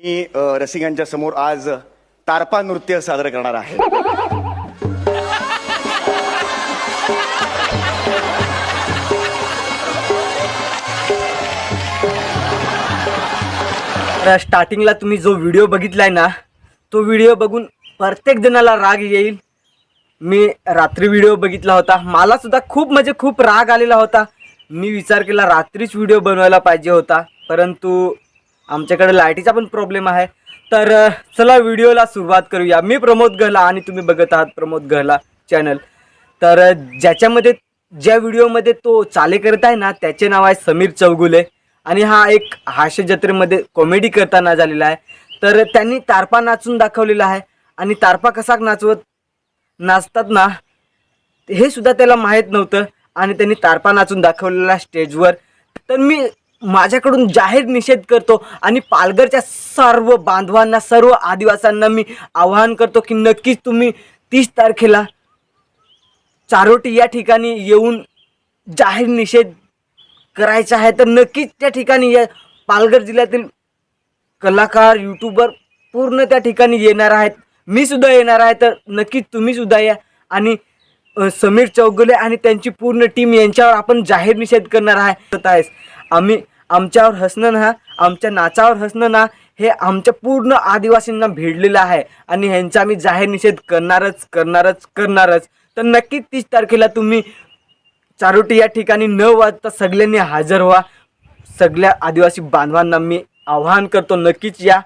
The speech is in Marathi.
मी रसिकांच्या समोर आज तारपा नृत्य सादर करणार आहे. तर स्टार्टिंगला तुम्ही जो व्हिडिओ बघितलाय ना तो व्हिडिओ बघून प्रत्येक जणाला राग येईल. मी रात्री व्हिडिओ बघितला होता. मला सुद्धा खूप म्हणजे खूप राग आलेला होता. मी विचार केला रात्रीच व्हिडिओ बनवायला पाहिजे होता. परंतु आमच्याकडे लाईटीचा पण प्रॉब्लेम आहे. तर चला व्हिडिओला सुरुवात करूया. मी प्रमोद गहला आणि तुम्ही बघत आहात प्रमोद गहला चॅनल तर ज्याच्यामध्ये ज्या व्हिडिओमध्ये तो चाले करत आहे ना त्याचे नाव आहे समीर चौगुले. आणि हा एक हास्य जत्रेमध्ये कॉमेडी करताना झालेला आहे. तर त्यांनी तारपा नाचून दाखवलेला आहे. आणि तारपा कसा नाचवत नाचतात ना हे सुद्धा त्याला माहीत नव्हतं. आणि त्यांनी तारपा नाचून दाखवलेला स्टेजवर तर मी माझ्याकडून जाहीर निषेध करतो आणि पालघरच्या सर्व बांधवांना सर्व आदिवासांना मी आवाहन करतो की नक्कीच तुम्ही तीस तारखेला चारोटी या ठिकाणी येऊन जाहीर निषेध करायचा आहे. तर नक्कीच त्या ठिकाणी या पालघर जिल्ह्यातील कलाकार यूट्यूबर पूर्ण त्या ठिकाणी येणार आहेत. मी सुद्धा येणार आहे तर नक्कीच तुम्ही सुद्धा या. आणि समीर चौगुले आणि त्यांची पूर्ण टीम यांच्यावर आपण जाहीर निषेध करणार आहे. आहेस आम्ही आमच्यावर हसणं ना आमच्या नाचावर हसणं ना हे आमच्या पूर्ण आदिवासींना भिडलेलं आहे. आणि ह्यांचा आम्ही जाहीर निषेध करणारच करणारच करणारच. तर नक्कीच तीस तारखेला तुम्ही चारोटी या ठिकाणी न वाजता सगळ्यांनी हजर व्हा. सगळ्या आदिवासी बांधवांना मी आवाहन करतो नक्कीच या.